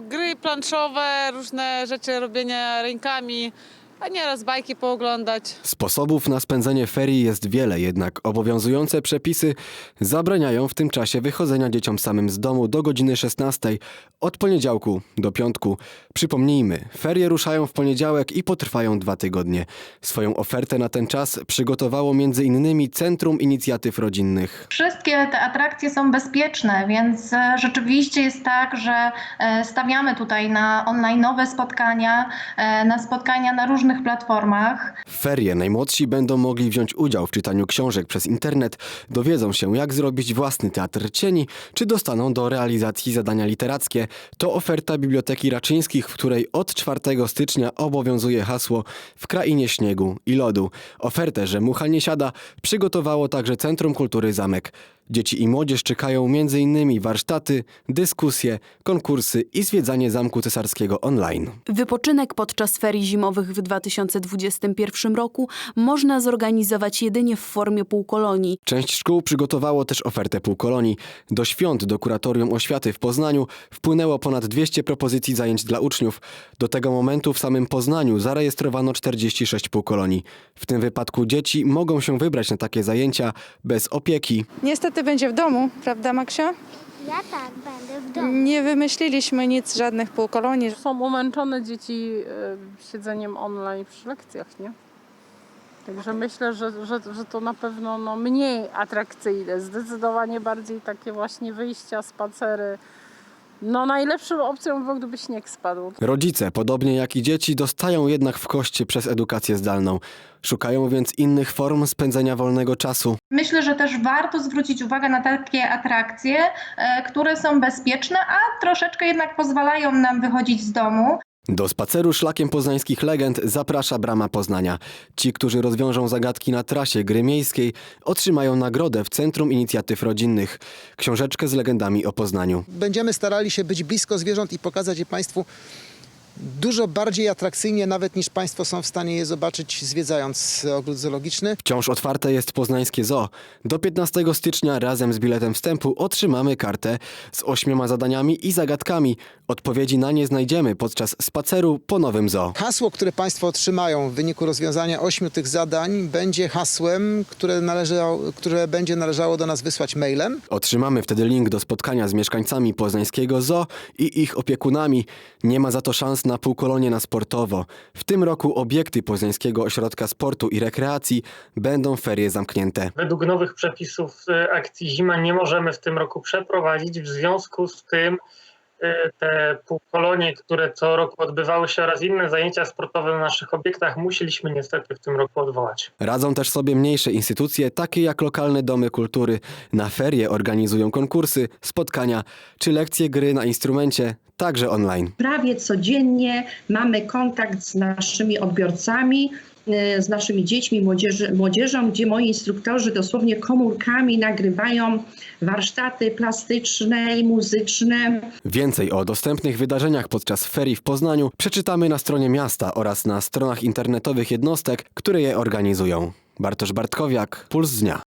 Gry planszowe, różne rzeczy robienia rękami, a nieraz bajki pooglądać. Sposobów na spędzenie ferii jest wiele, jednak obowiązujące przepisy zabraniają w tym czasie wychodzenia dzieciom samym z domu do godziny 16 od poniedziałku do piątku. Przypomnijmy, ferie ruszają w poniedziałek i potrwają dwa tygodnie. Swoją ofertę na ten czas przygotowało m.in. Centrum Inicjatyw Rodzinnych. Wszystkie te atrakcje są bezpieczne, więc e, rzeczywiście jest tak, że e, stawiamy tutaj na online'owe spotkania, e, na spotkania na różnych platformach. W ferie najmłodsi będą mogli wziąć udział w czytaniu książek przez internet, dowiedzą się jak zrobić własny teatr cieni, czy dostaną do realizacji zadania literackie. To oferta Biblioteki Raczyńskich, w której od 4 stycznia obowiązuje hasło w krainie śniegu i lodu. Ofertę, że mucha nie siada, przygotowało także Centrum Kultury Zamek. Dzieci i młodzież czekają m.in. warsztaty, dyskusje, konkursy i zwiedzanie Zamku Cesarskiego online. Wypoczynek podczas ferii zimowych w 2021 roku można zorganizować jedynie w formie półkolonii. Część szkół przygotowało też ofertę półkolonii. Do świąt do Kuratorium Oświaty w Poznaniu wpłynęło ponad 200 propozycji zajęć dla uczniów. Do tego momentu w samym Poznaniu zarejestrowano 46 półkolonii. W tym wypadku dzieci mogą się wybrać na takie zajęcia bez opieki. Niestety będzie w domu, prawda Maksio? Ja tak będę w domu. Nie wymyśliliśmy nic, żadnych półkolonii. Są umęczone dzieci e, siedzeniem online przy lekcjach, nie? Także myślę, że, że, że to na pewno no, mniej atrakcyjne, zdecydowanie bardziej takie właśnie wyjścia, spacery. No najlepszą opcją było, gdyby śnieg spadł. Rodzice, podobnie jak i dzieci, dostają jednak w kości przez edukację zdalną. Szukają więc innych form spędzenia wolnego czasu. Myślę, że też warto zwrócić uwagę na takie atrakcje, e, które są bezpieczne, a troszeczkę jednak pozwalają nam wychodzić z domu. Do spaceru szlakiem poznańskich legend zaprasza Brama Poznania. Ci, którzy rozwiążą zagadki na trasie gry miejskiej, otrzymają nagrodę w Centrum Inicjatyw Rodzinnych. Książeczkę z legendami o Poznaniu. Będziemy starali się być blisko zwierząt i pokazać je Państwu dużo bardziej atrakcyjnie, nawet niż Państwo są w stanie je zobaczyć, zwiedzając ogród zoologiczny. Wciąż otwarte jest poznańskie zoo. Do 15 stycznia razem z biletem wstępu otrzymamy kartę z ośmioma zadaniami i zagadkami. Odpowiedzi na nie znajdziemy podczas spaceru po nowym zoo. Hasło, które Państwo otrzymają w wyniku rozwiązania ośmiu tych zadań, będzie hasłem, które, należało, które będzie należało do nas wysłać mailem. Otrzymamy wtedy link do spotkania z mieszkańcami poznańskiego zoo i ich opiekunami. Nie ma za to szans na półkolonie na sportowo. W tym roku obiekty Poznańskiego Ośrodka Sportu i Rekreacji będą ferie zamknięte. Według nowych przepisów e, akcji Zima nie możemy w tym roku przeprowadzić. W związku z tym e, te półkolonie, które co roku odbywały się oraz inne zajęcia sportowe na naszych obiektach musieliśmy niestety w tym roku odwołać. Radzą też sobie mniejsze instytucje, takie jak lokalne domy kultury. Na ferie organizują konkursy, spotkania czy lekcje gry na instrumencie, także online. prawie codziennie mamy kontakt z naszymi odbiorcami, e, z naszymi dziećmi, młodzieży, młodzieżą, gdzie moi instruktorzy dosłownie komórkami nagrywają warsztaty plastyczne i muzyczne. Więcej o dostępnych wydarzeniach podczas ferii w Poznaniu przeczytamy na stronie miasta oraz na stronach internetowych jednostek, które je organizują. Bartosz Bartkowiak, Puls Dnia.